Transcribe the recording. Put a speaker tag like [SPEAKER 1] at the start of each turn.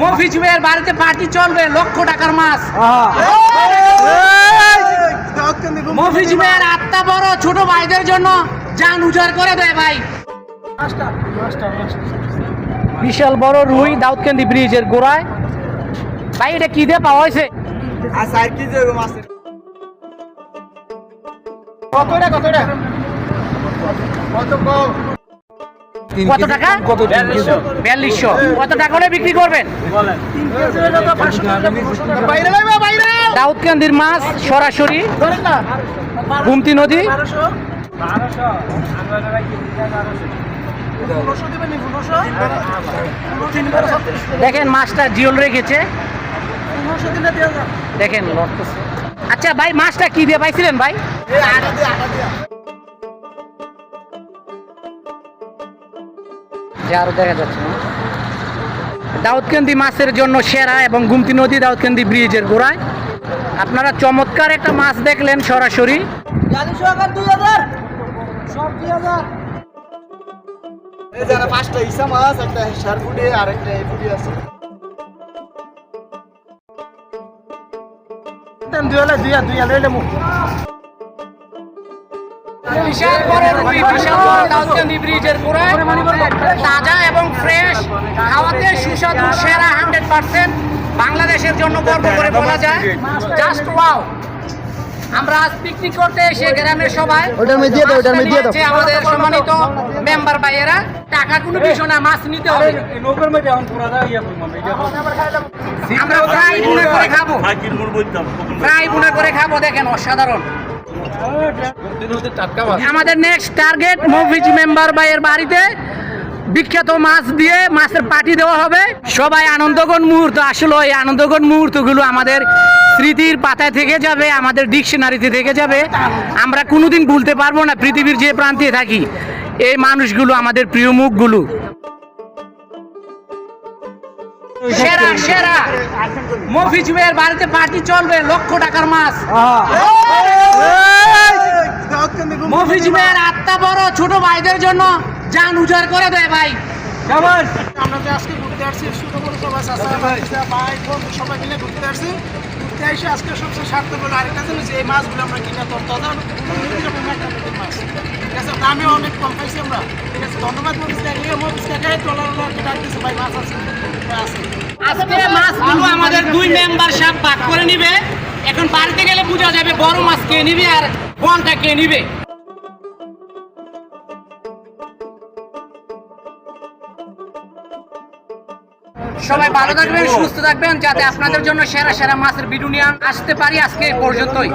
[SPEAKER 1] মফিজ ভাইয়ের বাড়িতে পার্টি চলবে লক্ষ টাকার মাছ। মফিজ ভাইয়ের আত্মা বড় ছোট ভাইদের জন্য যান উজাড় করে দেয় ভাই। বিশাল বড় রুই দাউদকান্দি ব্রিজের গোড়ায়। ভাই এটা কি দিয়ে পাওয়া হয়েছে?
[SPEAKER 2] কতটা কতটা
[SPEAKER 1] কত টাকা? কত বিয়াল্লিশশো। কত টাকা হলে বিক্রি করবেন? দাউদকান্দির মাছ সরাসরি। গুমতি নদী। দেখেন মাছটা জিওল রেখেছে। দেখেন আচ্ছা ভাই মাছটা কি দিয়ে পাইছিলেন ভাই? আরও দেখা যাচ্ছে না দাউদকান্দি মাছের জন্য সেরা এবং গুমতি নদী দাউদকান্দি ব্রিজের গোড়ায়। আপনারা চমৎকার একটা মাছ দেখলেন সরাসরি।
[SPEAKER 2] পাঁচটা ইসা মাছ একটা সার আর একটা এই ফুটে আছে। দুই হলে দুই মুখ।
[SPEAKER 1] বিশাল বড় রুই বিশাল বড় দাউদকান্দি ব্রিজের তাজা এবং ফ্রেশ খাওয়াতে সুস্বাদু সেরা হান্ড্রেড পার্সেন্ট বাংলাদেশের জন্য গর্ব করে বলা যায়। জাস্ট ওয়াও আমরা আজ পিকনিক করতে এসে গ্রামের সবাই
[SPEAKER 2] ওটার মধ্যে দাও, ওটার মধ্যে দাও।
[SPEAKER 1] আমাদের সম্মানিত মেম্বার ভাইয়েরা। টাকা কোনো বিষয় না মাছ নিতে হবে। আমরা ফ্রাই বুনে করে খাব। ফ্রাই বুনে করে খাব দেখেন অসাধারণ। আমাদের নেক্সট টার্গেট মুভিজ মেম্বার ভাইয়ের বাড়িতে বিখ্যাত মাছ দিয়ে মাছের পার্টি দেওয়া হবে। সবাই আনন্দগণ মুহূর্ত আসলে। এই আনন্দগণ মুহূর্তগুলো আমাদের স্মৃতির পাতায় থেকে যাবে আমাদের ডিকশনারিতে থেকে যাবে। আমরা কোনোদিন ভুলতে পারব না পৃথিবীর যে প্রান্তে থাকি এই মানুষগুলো আমাদের প্রিয় মুখগুলো। সেরা সেরা। মফিজ বাড়িতে পার্টি চলবে লক্ষ টাকার মাছ। ভাইয়ের আত্মা বড় ছোট ভাইদের জন্য যান উজাড় করে দেয় ভাই।
[SPEAKER 2] আমরা যে আজকে ঘুরতে আসছি ছোট বড় সবাই ভাই। বোন সবাই মিলে ঘুরতে আসছি। ঘুরতে এসে আজকে সবচেয়ে আরেকটা যে এই মাছগুলো আমরা কিনে করতে হবে এরকম একটা মাছ। ঠিক আছে দামে অনেক কম পাইছি আমরা। ঠিক আছে ধন্যবাদ ভাই। মাছ আছে আছে।
[SPEAKER 1] আজকে মাছগুলো আমাদের দুই মেম্বার সব ভাগ করে নিবে। এখন বাড়িতে গেলে বোঝা যাবে বড় মাছ কে নিবে আর কোনটা কে নিবে। সবাই ভালো থাকবেন, সুস্থ থাকবেন, যাতে আপনাদের জন্য সেরা সেরা মাছের ভিডিও আসতে পারি আজকে পর্যন্তই।